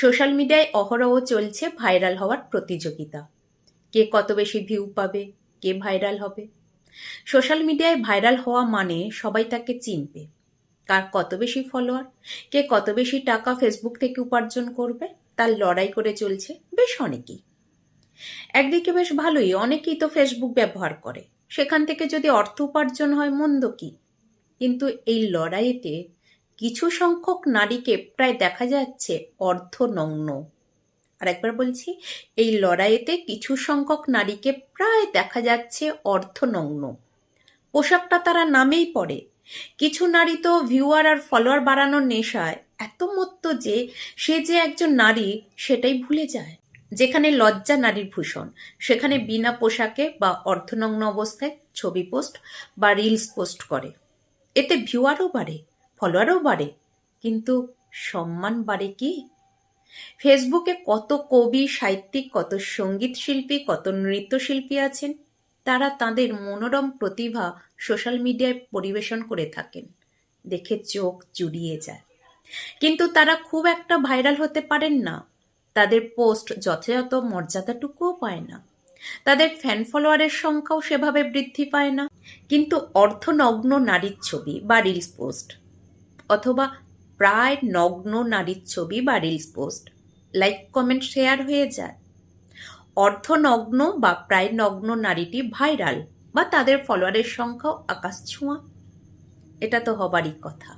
Social মিডিয়ায় অহরহ চলছে ভাইরাল হওয়ার প্রতিযোগিতা। কে কত বেশি ভিউ পাবে, কে ভাইরাল হবে? সোশ্যাল মিডিয়ায় ভাইরাল হওয়া মানে সবাই তাকে চিনবে। কার কত বেশি ফলোয়ার কে কত বেশি টাকা ফেসবুক থেকে উপার্জন করবে, তার লড়াই করে চলছে বেশ অনেকেই। একদিকে বেশ ভালোই, অনেকেই তো ফেসবুক ব্যবহার করে। সেখান থেকে যদি অর্থ উপার্জন হয়, মন্দ কি? কিন্তু এই লড়াইতে কিছু সংখ্যক নারীকে প্রায় দেখা যাচ্ছে অর্ধনগ্ন। আর একবার বলছি, এই লড়াইতে কিছু সংখ্যক নারীকে প্রায় দেখা যাচ্ছে অর্ধনগ্ন। পোশাকটা তারা নামেই পড়ে কিছু নারী তো ভিউয়ার আর ফলোয়ার বাড়ানোর নেশায়। এত মত্ত যে সে যে একজন নারী, সেটাই ভুলে যায়। যেখানে লজ্জা নারীর ভূষণ, সেখানে বিনা পোশাকে বা অর্ধনগ্ন অবস্থায় ছবি পোস্ট বা রিলস পোস্ট করে। এতে ভিউয়ারও বাড়ে। ফলোয়ারও বাড়ে, কিন্তু সম্মান বাড়ে কি? ফেসবুকে কত কবি, সাহিত্যিক, কত সংগীত শিল্পী, কত নৃত্যশিল্পী আছেন, তারা তাদের মনোরম প্রতিভা সোশ্যাল মিডিয়ায় পরিবেশন করে থাকেন, দেখে চোখ জুড়িয়ে যায়। কিন্তু তারা খুব একটা ভাইরাল হতে পারেন না, তাদের পোস্ট যথাযথ মর্যাদাটুকুও পায় না, তাদের ফ্যান ফলোয়ারের সংখ্যাও সেভাবে বৃদ্ধি পায় না, কিন্তু অর্ধনগ্ন নারীর ছবি বা রিলস পোস্ট অথবা প্রায় নগ্ন নারীর ছবি বা reels post like comment share হয়ে যায়। অর্ধনগ্ন বা প্রায় নগ্ন নারীটি ভাইরাল বা তাদের ফলোয়ারের সংখ্যাও আকাশ ছোঁয়া। এটা তো হবারই কথা।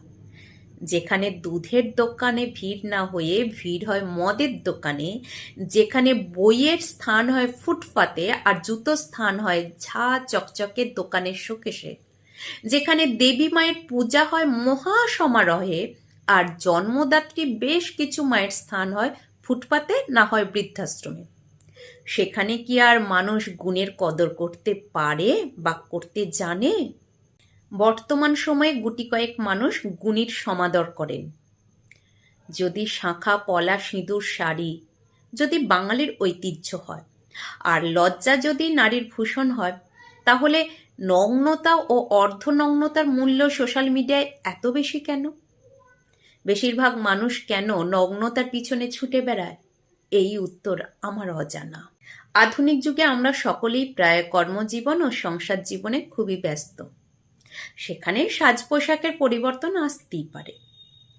যেখানে দুধের দোকানে ভিড় না হয়ে ভিড় হয় মদের দোকানে, যেখানে বইয়ের স্থান হয় ফুটপাতে আর জুতো স্থান হয় ঝা চকচকে দোকানের শোকেশে যেখানে দেবী মায়ের পূজা হয় মহা সমারোহে আর জন্মদাত্রী বেশ কিছু মায়ের স্থান হয় ফুটপাতে, না হয় বৃদ্ধাশ্রমে। সেখানে কি আর মানুষ গুণের কদর করতে পারে বা করতে জানে? বর্তমান সময়ে গুটি কয়েক মানুষ গুণীর সমাদর করেন। যদি শাঁখা, পলা, সিঁদুর, শাড়ি যদি বাঙালির ঐতিহ্য হয়, আর লজ্জা যদি নারীর ভূষণ হয় তাহলে নগ্নতা ও অর্ধনগ্নতার মূল্য সোশ্যাল মিডিয়ায় এত বেশি কেন? বেশিরভাগ মানুষ কেন নগ্নতার পিছনে ছুটে বেড়ায়? এই উত্তর আমার অজানা। আধুনিক যুগে আমরা সকলেই প্রায় কর্মজীবন ও সংসার জীবনে খুবই ব্যস্ত। সেখানে সাজ পোশাকের পরিবর্তন আসতেই পারে।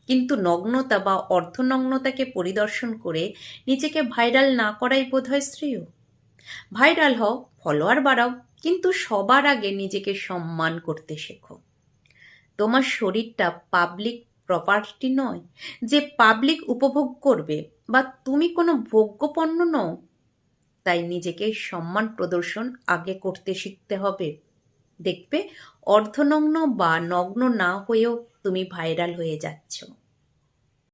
কিন্তু নগ্নতা বা অর্ধনগ্নতাকে পরিদর্শন করে নিজেকে ভাইরাল না করাই বোধ হয় শ্রেয়? ভাইরাল হও, ফলোয়ার বাড়াও, কিন্তু সবার আগে নিজেকে সম্মান করতে শেখো। তোমার শরীরটা পাবলিক প্রপার্টি নয়, যে পাবলিক উপভোগ করবে বা তুমি কোনো ভোগ্যপণ্য নও, তাই নিজেকে সম্মান প্রদর্শন আগে করতে শিখতে হবে। দেখবে অর্ধনগ্ন বা নগ্ন না হয়েও তুমি ভাইরাল হয়ে যাচ্ছ।